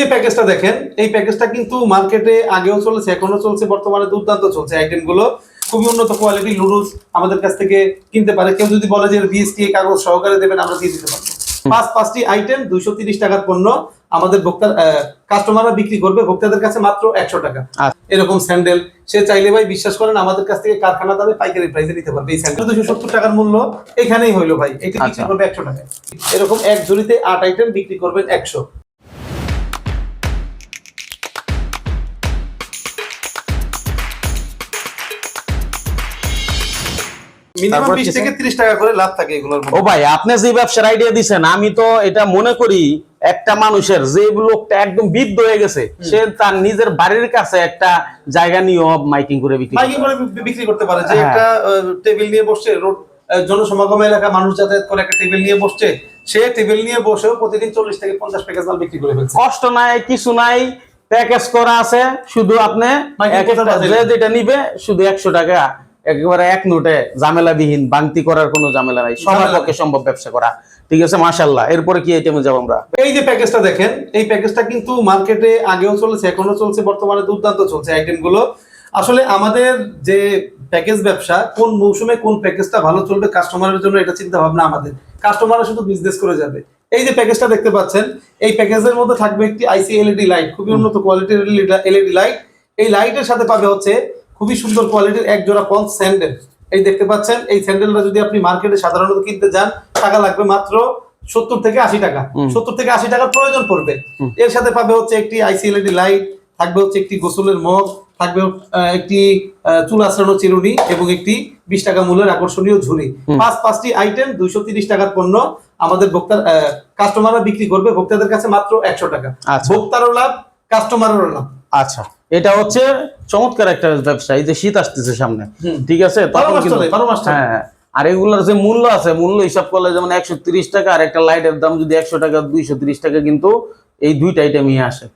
যে প্যাকেজটা দেখেন এই প্যাকেজটা কিন্তু মার্কেটে আগেও চলেছে এখনও চলছে বর্তমানে দুর্দান্ত চলছে আইটেমগুলো খুবই উন্নত কোয়ালিটি লুডুস আমাদের কাছ থেকে কিনতে পারে। কেউ যদি বলে যে বিএসটি কাগজ সহকারে দেবেন আমরা দিয়ে দিতে পারব। পাঁচ পাঁচটি আইটেম দুইশো তিরিশ টাকার পণ্য আমাদের ভোক্তা কাস্টমাররা বিক্রি করবে ভোক্তাদের কাছে মাত্র একশো টাকা। আচ্ছা। এরকম স্যান্ডেল। সে চাইলে ভাই বিশ্বাস করেন আমাদের কাছ থেকে কারখানা দামে পাইকারি প্রাইসে নিতে পারবে। এই স্যান্ডেল দুশো সত্তর টাকার মূল্য এখানেই হইল ভাই। এটা বিক্রি আচ্ছা। করবে একশো টাকায়। এরকম এক ঝুড়িতে আট আইটেম বিক্রি করবেন একশো। মিনিমাম তারপর বিশ কি থেকে ত্রিশ টাকা করে লাভ থাকে এগুলোর ও ভাই আপনি যে ব্যবসার আইডিয়া দিছেন আমি তো এটা মনে করি একটা মানুষের যে লোকটা একদম বৃদ্ধ হয়ে গেছে সে তার নিজের বাড়ির কাছে একটা জায়গা নিয়ে মাইকিং করে বিক্রি মাইকিং করে। করে বিক্রি করতে পারে। যে হ্যাঁ। একটা টেবিল নিয়ে বসছে রোড জনসমাগম এলাকা মানুষ যাতায়াত করে একটা টেবিল নিয়ে বসছে সে টেবিল নিয়ে বসেও প্রতিদিন চল্লিশ থেকে পঞ্চাশ প্যাকেজ মাল বিক্রি করে ফেলছে। কষ্ট নাই কিছু নাই প্যাকেজ করা আছে শুধু আপনি যেটা নিবে শুধু একশো টাকা একেবারে এক নোটে ঝামেলাবিহীন বাংতি করার কোনো ঝামেলা নাই। সবার পক্ষে সম্ভব ব্যবসা করা। ঠিক আছে মাশাল্লাহ এরপরে কি আইটেমে যাব আমরা? এই যে প্যাকেজটা দেখেন এই প্যাকেজটা কিন্তু মার্কেটে আগেও চলেছে এখনও চলছে বর্তমানে দুর্দান্ত চলছে আইটেমগুলো। আসলে আমাদের যে প্যাকেজ ব্যবসা কোন মৌসুমে কোন প্যাকেজটা ভালো চলবে কাস্টমারের জন্য এটা চিন্তা ভাবনা আমাদের। কাস্টমাররা শুধু বিজনেস করে যাবে। এই যে প্যাকেজটা দেখতে পাচ্ছেন এই প্যাকেজের মধ্যে থাকবে একটি আইসি এলইডি লাইট খুবই উন্নত কোয়ালিটির এলইডি লাইট এই লাইটের সাথে পাবে হচ্ছে খুবই সুন্দর কোয়ালিটির এক জোড়া পঞ্চ স্যান্ডেল। এই দেখতে পাচ্ছেন এই স্যান্ডেলটা যদি আপনি মার্কেটে সাধারণত কিনতে যান টাকা লাগবে মাত্র সত্তর থেকে আশি টাকা। সত্তর থেকে আশি টাকার প্রয়োজন পড়বে। এর সাথে পাবে হচ্ছে একটি আইসিএলইডি লাইট থাকবে হচ্ছে একটি গোসলের মগ থাকবে একটি চুল আশ্রানো চিরুনি এবং একটি বিশ টাকা মূল্যের আকর্ষণীয় ঝুড়ি। পাঁচ পাঁচটি আইটেম দুইশো তিরিশ টাকার পণ্য আমাদের ভোক্তা কাস্টমাররা বিক্রি করবে। ভোক্তাদের কাছে মাত্র একশো টাকা। আচ্ছা। ভোক্তারও লাভ কাস্টমারেরও লাভ। আচ্ছা। এটা হচ্ছে চমৎকার একটা ব্যবসা এই যে শীত আসতেছে সামনে। ঠিক আছে? তখন কিন্তু- চলে। হ্যাঁ আর এগুলোর যে মূল্য আছে মূল্য হিসাব করলে যেমন একশো তিরিশ টাকা আর একটা লাইটের দাম যদি একশো টাকা দুইশো তিরিশ টাকা কিন্তু এই দুইটা আইটেমই আসে।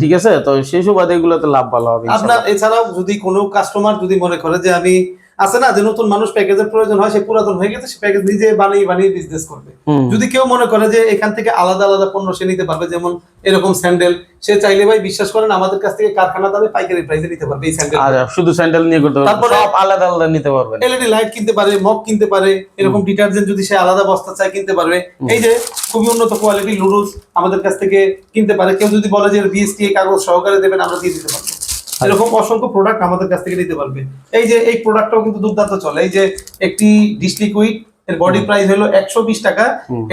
ঠিক আছে? তো সেই সুবাদে এগুলোতে লাভ ভালো হবে আপনার এছাড়াও যদি কোনো কাস্টমার যদি মনে করে যে আমি আছে না যে নতুন মানুষ প্যাকেজের প্রয়োজন হয় সে পুরাতন হয়ে গেছে সে প্যাকেজ নিজে বানিয়ে বানিয়ে বিজনেস করবে। যদি কেউ মনে করে যে এখান থেকে আলাদা আলাদা পণ্য সে নিতে পারবে যেমন এরকম স্যান্ডেল সে চাইলে ভাই বিশ্বাস করেন আমাদের কাছ থেকে কারখানা দামে পাইকারি প্রাইসে নিতে পারবে এই স্যান্ডেল আর শুধু স্যান্ডেল নিয়ে করতে পারবেন তারপরে- আলাদা আলাদা নিতে পারবে। এলইডি লাইট কিনতে পারে মগ কিনতে পারে এরকম ডিটারজেন্ট যদি সে আলাদা বস্তা চায় কিনতে পারবে। এই যে খুবই উন্নত কোয়ালিটি লুডুস আমাদের কাছ থেকে কিনতে পারে। কেউ যদি বলে যে বিএসটি কাগজ সহকারে দেবেন আমরা দিয়ে দিতে পারব। এরকম অসংখ্য প্রোডাক্ট আমাদের কাছ থেকে নিতে পারবে। এই যে এই প্রোডাক্টটাও কিন্তু দুর্দান্ত চলে। এই যে একটি ডিশ লিকুইড এর বডি প্রাইস হলো একশো বিশ টাকা।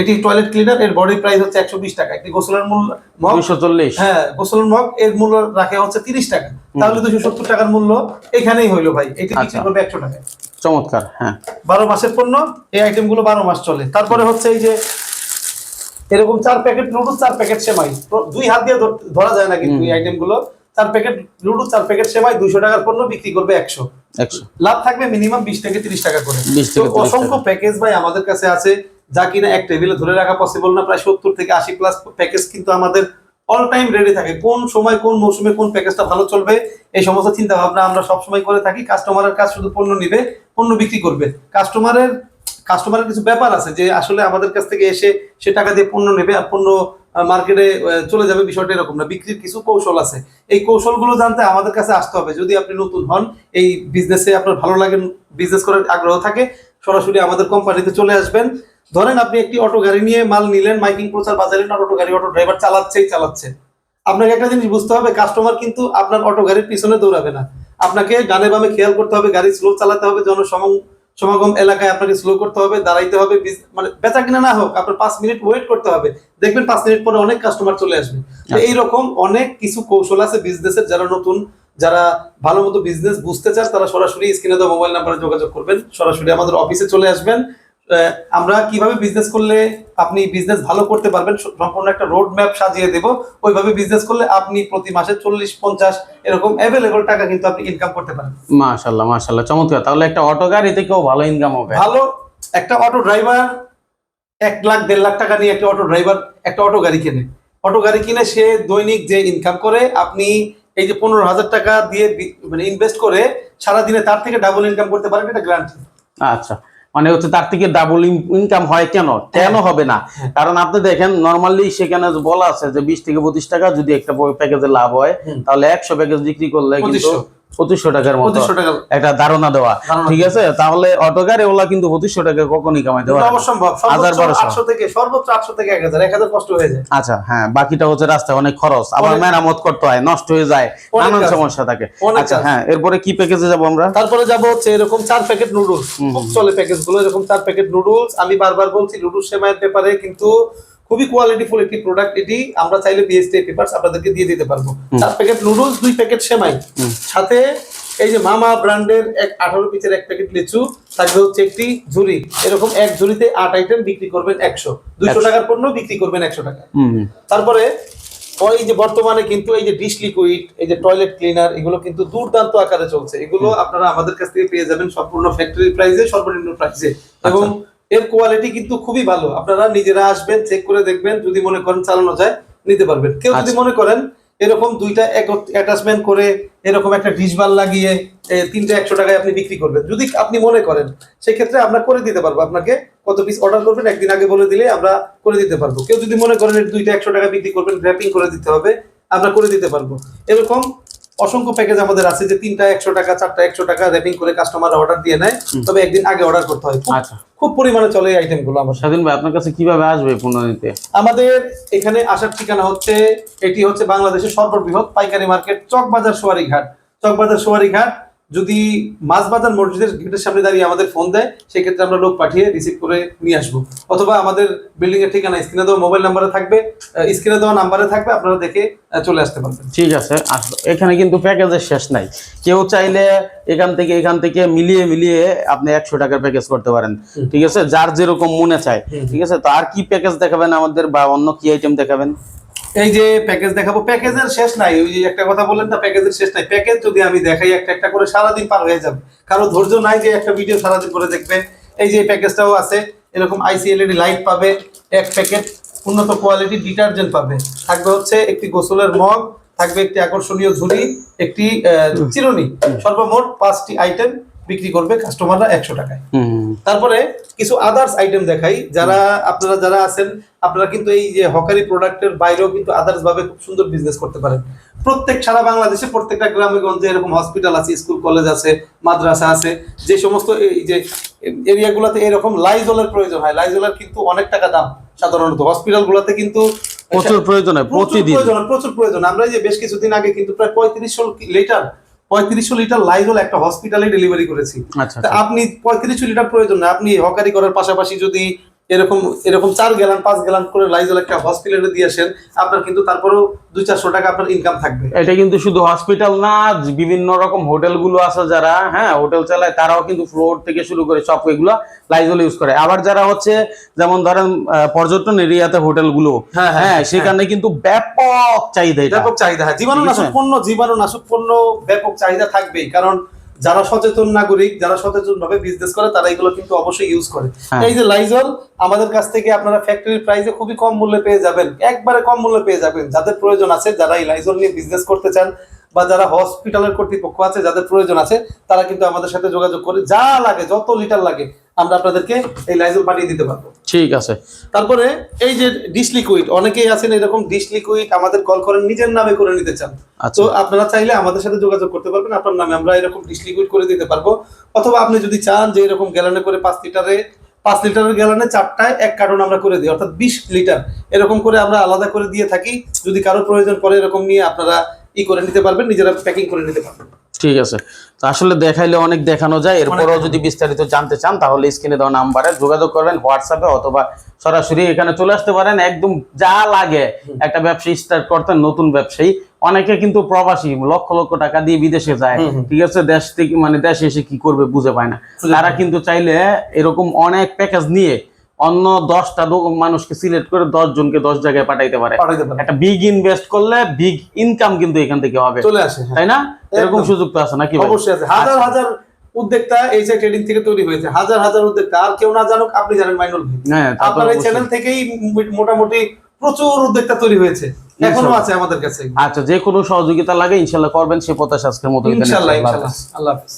এটি টয়লেট ক্লিনার এর বডি প্রাইস হচ্ছে একশো বিশ টাকা। একটি গোসলের মূল্য মগ দুইশো চল্লিশ। হ্যাঁ গোসলের মগ এর মূল্য রাখে হচ্ছে তিরিশ টাকা। তাহলে দুশো সত্তর টাকার মূল্য এখানেই হইল ভাই। এটি বিক্রি আচ্ছা। করবে একশো টাকায়। চমৎকার হ্যাঁ। বারো মাসের পণ্য এই আইটেমগুলো বারো মাস চলে। তারপরে হচ্ছে এই যে এরকম চার প্যাকেট নুডলস চার প্যাকেট সেমাই। দুই হাত দিয়ে ধরা যায় না কিন্তু এই আইটেমগুলো চার প্যাকেট নুডলস চার প্যাকেট সেমাই দুইশো টাকার পণ্য বিক্রি করবে একশো। লাভ থাকবে মিনিমাম বিশ থেকে তিরিশ টাকা করে। 20 থেকে তো 30 অসংখ্য প্যাকেজ ভাই আমাদের কাছে আছে যা কিনা এক টেবিলে ধরে রাখা পসিবল না প্রায় সত্তর থেকে আশি প্লাস প্যাকেজ কিন্তু আমাদের অল টাইম রেডি থাকে। কোন সময় কোন মৌসুমে কোন প্যাকেজটা ভালো চলবে এই সমস্ত চিন্তা ভাবনা আমরা সব সময় করে থাকি। কাস্টমারের কাজ শুধু পণ্য নিবে পণ্য বিক্রি করবে। কাস্টমারের কাস্টমারের কিছু ব্যাপার আছে যে আসলে আমাদের কাছ থেকে এসে সে টাকা দিয়ে পণ্য নেবে আর পণ্য মার্কেটে চলে যাবে, বিষয়টা এরকম না। বিক্রির কিছু কৌশল আছে। এই কৌশলগুলো জানতে আমাদের কাছে আসতে হবে। যদি আপনি নতুন হন, এই বিজনেসে আপনার ভালো লাগে বিজনেস করার আগ্রহ থাকে, সরাসরি আমাদের কোম্পানিতে চলে আসবেন। ধরেন আপনি একটি অটো গাড়ি নিয়ে মাল নিলেন, মাইকিং প্রচার বাজারে না অটো গাড়ি অটো ড্রাইভার চালাচ্ছেই চালাচ্ছে আপনাকে একটা জিনিস বুঝতে হবে কাস্টমার কিন্তু আপনার অটো গাড়ির পিছনে দৌড়াবে না। আপনাকে ডানে বামে খেয়াল করতে হবে, গাড়ি স্লো চালাতে হবে জনসমাগম সমাগম এলাকায় আপনাকে স্লো করতে হবে দাঁড়াইতে হবে মানে বেচা কিনা না হোক আপনার পাঁচ মিনিট ওয়েট করতে হবে। দেখবেন পাঁচ মিনিট পরে অনেক কাস্টমার চলে আসবে। তো এইরকম অনেক কিছু কৌশল আছে বিজনেসের যারা নতুন যারা ভালো মতো বিজনেস বুঝতে চান তারা সরাসরি স্ক্রিনে দেওয়া মোবাইল নাম্বারে যোগাযোগ করবেন। সরাসরি আমাদের অফিসে চলে আসবেন। আমরা কীভাবে বিজনেস করলে আপনি বিজনেস ভালো করতে পারবেন সম্পূর্ণ একটা রোড ম্যাপ সাজিয়ে দেব। ওইভাবে বিজনেস করলে আপনি প্রতি মাসে চল্লিশ পঞ্চাশ এরকম অ্যাভেলেবল টাকা কিন্তু আপনি ইনকাম করতে পারেন। মাশাল্লাহ মাশাল্লাহ চমৎকার। তাহলে একটা অটো গাড়ি থেকেও ভালো ইনকাম হবে? ভালো একটা অটো ড্রাইভার এক লাখ দেড় লাখ টাকা নিয়ে একটা অটো ড্রাইভার একটা অটো গাড়ি কেনে। অটো গাড়ি কিনে সে দৈনিক যে ইনকাম করে আপনি এই যে পনেরো হাজার টাকা দিয়ে মানে ইনভেস্ট করে সারাদিনে তার থেকে ডাবল ইনকাম করতে পারেন এটা গ্যারান্টি আচ্ছা। মানে হচ্ছে তার থেকে ডাবল ইনকাম হয় কেন? কেন হবে না? কারণ আপনি দেখেন নর্মালি সেখানে বলা আছে যে বিশ থেকে পঁচিশ টাকা যদি একটা প্যাকেজে লাভ হয় তাহলে একশো প্যাকেজ বিক্রি করলে কিন্তু 2500 পঁচিশশো টাকার মতো। একটা ধারণা দেওয়া। ঠিক আছে? তাহলে অটোকার এগুলা কিন্তু পঁচিশশো টাকা কখনই কামাইতে পারে না। অবসম্ভব হাজার বারোশো। থেকে সর্বোচ্চ আটশো থেকে এক হাজার। এক হাজার কষ্ট হয়ে যায়। আচ্ছা হ্যাঁ বাকিটা হচ্ছে রাস্তায় অনেক খরচ। আবার মেরামত করতে হয় নষ্ট হয়ে যায় নানান সমস্যা থাকে। আচ্ছা হ্যাঁ এরপরে কি প্যাকেজে যাব আমরা? তারপরে যাব হচ্ছে এরকম চার প্যাকেট নুডলস চলে প্যাকেজগুলো এরকম চার প্যাকেট নুডলস আমি বারবার বলছি নুডলস সেমাইয়ের ব্যাপারে কিন্তু খুবই কোয়ালিটিফুল একটি প্রোডাক্ট এটি আমরা চাইলে বিএসটি পেপারস আপনাদেরকে দিয়ে দিতে পারব। চার প্যাকেট নুডলস দুই প্যাকেট সেমাই সাথে এই যে মামা ব্র্যান্ডের এক আঠারো পিসের এক প্যাকেট লিচু থাকবে হচ্ছে একটি ঝুড়ি এরকম এক ঝুড়িতে আট আইটেম বিক্রি করবেন একশো। দুইশো টাকার পণ্য বিক্রি করবেন একশো টাকা। তারপরে ওই যে বর্তমানে কিন্তু এই যে ডিশ লিকুইড এই যে টয়লেট ক্লিনার এগুলো কিন্তু দুর্দান্ত আকারে চলছে। এগুলো আপনারা আমাদের কাছ থেকে পেয়ে যাবেন সম্পূর্ণ ফ্যাক্টরি প্রাইসে সর্বনিম্ন প্রাইসে এবং এর কোয়ালিটি কিন্তু খুবই ভালো। আপনারা নিজেরা আসবেন চেক করে দেখবেন যদি মনে করেন চালানো যায় নিতে পারবেন। কেউ যদি আচ্ছা। মনে করেন এরকম দুইটা অ্যাটাচমেন্ট করে এরকম একটা ডিশ বার লাগিয়ে তিনটা একশো টাকায় আপনি বিক্রি করবেন। যদি আপনি মনে করেন সেক্ষেত্রে আমরা করে দিতে পারব। আপনাকে কত পিস অর্ডার করবেন একদিন আগে বলে দিলে আমরা করে দিতে পারব। কেউ যদি মনে করেন দুইটা একশো টাকা বিক্রি করবেন র্যাপিং করে দিতে হবে আমরা করে দিতে পারব। এরকম অসংখ্য প্যাকেজ আমাদের আছে যে তিনটা একশো টাকা চারটা একশো টাকা র্যাপিং করে কাস্টমার অর্ডার দিয়ে নেয়। তবে একদিন আগে অর্ডার করতে হয়। খুব- আচ্ছা। খুব পরিমাণে চলে এই আইটেমগুলো আমার স্বাধীন ভাই আপনার কাছে কীভাবে আসবে পণ্য নিতে আমাদের এখানে আসার ঠিকানা হচ্ছে এটি হচ্ছে বাংলাদেশের সর্ববৃহৎ পাইকারি মার্কেট চকবাজার সোয়ারি ঘাট চকবাজার সোয়ারি ঘাট যদি মাছবাজার মসজিদের গেটের সামনে দাঁড়িয়ে আমাদের ফোন দেয় সেক্ষেত্রে আমরা লোক পাঠিয়ে রিসিভ করে নিয়ে আসব। অথবা আমাদের বিল্ডিং এর ঠিকানা স্ক্রিনে দেওয়া মোবাইল নাম্বারে থাকবে স্ক্রিনে দেওয়া নাম্বারে থাকবে আপনারা দেখে চলে আসতে পারবেন। ঠিক আছে এখানে কিন্তু প্যাকেজের শেষ নাই। কেউ চাইলে এখান থেকে এখান থেকে মিলিয়ে মিলিয়ে আপনি একশো টাকার প্যাকেজ করতে পারেন। ঠিক আছে যার যেরকম মনে চায়। ঠিক আছে তো আর কি প্যাকেজ দেখাবেন আমাদের বা অন্য কি আইটেম দেখাবেন? এই যে প্যাকেজ দেখাবো প্যাকেজের শেষ নাই, ওই যে একটা কথা বললেন না প্যাকেজের শেষ নাই। প্যাকেজ যদি আমি দেখাই, একটা একটা করে সারাদিন পার হয়ে যাবে। কারও ধৈর্য নাই যে একটা ভিডিও সারাদিন করে দেখবে এই যে প্যাকেজটাও আছে, এরকম আইসিএলইডি লাইট পাবে, এক প্যাকেট উন্নত কোয়ালিটি ডিটারজেন্ট পাবে। থাকবে হচ্ছে একটি গোসলের মগ, থাকবে একটি আকর্ষণীয় ঝুড়ি, একটি চিরুনি। সর্বমোট পাঁচটি আইটেম বিক্রি করবে কাস্টমাররা একশো টাকায়। তারপরে কিছু আদার্স আইটেম দেখাই যারা আপনারা যারা আছেন আপনারা কিন্তু এই যে হকারি প্রোডাক্টের বাইরেও কিন্তু আদার্স ভাবে খুব সুন্দর বিজনেস করতে পারেন। প্রত্যেক সারা বাংলাদেশে প্রত্যেকটা গ্রামে গঞ্জে এরকম হসপিটাল আছে স্কুল কলেজ আছে মাদ্রাসা আছে যে সমস্ত এই যে এরিয়াগুলোতে এরকম লাইজলের প্রয়োজন হয়। লাইজলের কিন্তু অনেক টাকা দাম সাধারণত। হসপিটাল গুলাতে কিন্তু প্রচুর প্রয়োজন হয় প্রচুর প্রয়োজন প্রচুর প্রয়োজন। আমরা এই যে বেশ কিছুদিন আগে কিন্তু প্রায় পঁয়ত্রিশশো লিটার পঁয়ত্রিশশো লিটার লাইজল একটা হসপিটালে ডেলিভারি করেছি। আচ্ছা তা আপনি পঁয়ত্রিশশো লিটার প্রয়োজন না আপনি হকারি করার পাশাপাশি যদি এরকম এরকম চার গ্যালান পাঁচ গ্যালান করে লাইজল একটা হসপিটালে দিয়ে আসেন আপনার কিন্তু তারপরেও দুই চারশো টাকা আপনার ইনকাম থাকবে। এটা কিন্তু শুধু হসপিটাল না বিভিন্ন রকম হোটেলগুলো আছে যারা হ্যাঁ হোটেল চালায় তারাও কিন্তু ফ্লোর থেকে শুরু করে সব এগুলো লাইজল ইউজ করে। আবার যারা হচ্ছে যেমন ধরেন পর্যটন এরিয়াতে হোটেলগুলো হ্যাঁ, হ্যাঁ, হ্যাঁ সেখানে কিন্তু ব্যাপক চাহিদা এটা। ব্যাপক চাহিদা হ্যাঁ জীবাণু নাশক পণ্য জীবাণু নাশক পণ্য ব্যাপক চাহিদা থাকবেই কারণ যারা সচেতন নাগরিক যারা সচেতন ভাবে বিজনেস করে তারা এগুলো কিন্তু অবশ্যই ইউজ করে। হ্যাঁ। এই যে লাইজল আমাদের কাছ থেকে আপনারা ফ্যাক্টরি প্রাইসে খুবই কম মূল্যে পেয়ে যাবেন। একবারে কম মূল্যে পেয়ে যাবেন। যাদের প্রয়োজন আছে যারা এই লাইজল নিয়ে বিজনেস করতে চান বা যারা হসপিটালের কর্তৃপক্ষ আছে যাদের প্রয়োজন আছে তারা কিন্তু আমাদের সাথে যোগাযোগ করে। যা লাগে যত লিটার লাগে আমরা আপনাদেরকে এই লাইজল পাঠিয়ে দিতে পারব। ঠিক আছে। তারপরে এই যে ডিশ লিকুইড অনেকেই আছেন এরকম ডিশ লিকুইড আমাদের কল করেন নিজের নামে করে নিতে চান। আচ্ছা। তো আপনারা চাইলে আমাদের সাথে যোগাযোগ করতে পারবেন আপনার নামে আমরা এরকম ডিশ লিকুইড করে দিতে পারব। অথবা আপনি যদি চান যে এরকম গ্যালনে করে পাঁচ লিটারে পাঁচ লিটারের গ্যালনে চারটায় এক কার্টন আমরা করে দিই অর্থাৎ বিশ লিটার। এরকম করে আমরা আলাদা করে দিয়ে থাকি যদি কারও প্রয়োজন পড়ে এরকম নিয়ে আপনারা ই করে নিতে পারবেন নিজেরা প্যাকিং করে নিতে পারবেন। ঠিক আছে। তো আসলে দেখাইলে অনেক দেখানো যায় এরপরও যদি বিস্তারিত জানতে চান তাহলে স্ক্রিনে দেওয়া নাম্বারে যোগাযোগ করবেন হোয়াটসঅ্যাপে অথবা সরাসরি এখানে চলে আসতে পারেন। একদম যা লাগে একটা ব্যবসায়ী স্টার্ট করতেন নতুন ব্যবসায়ী। অনেকে কিন্তু প্রবাসী লক্ষ লক্ষ টাকা দিয়ে বিদেশে যায়। ঠিক আছে দেশ থেকে মানে দেশে এসে কি করবে বুঝে পায় না। তারা কিন্তু চাইলে এরকম অনেক প্যাকেজ নিয়ে অন্য দশটা মানুষকে সিলেক্ট করে দশ জনকে দশ জায়গায় পাঠাইতে পারে। একটা বিগ ইনভেস্ট করলে বিগ ইনকাম কিন্তু এখান থেকে হবে। চলে আসে হ্যাঁ। তাই না? এরকম সুযোগ তো আছে নাকি অবশ্যই আছে। হাজার আচ্ছা। হাজার উদ্যোক্তা এই যে ট্রেডিং থেকে তৈরি হয়েছে। হাজার হাজার উদ্যোক্তা। আর কেউ না জানুক আপনি জানেন মাইনুল ভাই। হ্যাঁ আপনার এই চ্যানেল থেকেই মোটামুটি প্রচুর উদ্যোক্তা তৈরি হয়েছে। এখনও আছে আমাদের কাছে। আচ্ছা যে কোনো সহযোগিতা লাগে ইনশাল্লাহ করবেন সে প্রত্যাশা আজকের মতো ইনশাল্লাহ। ইনশাল্লাহ। আল্লাহ হাফেজ।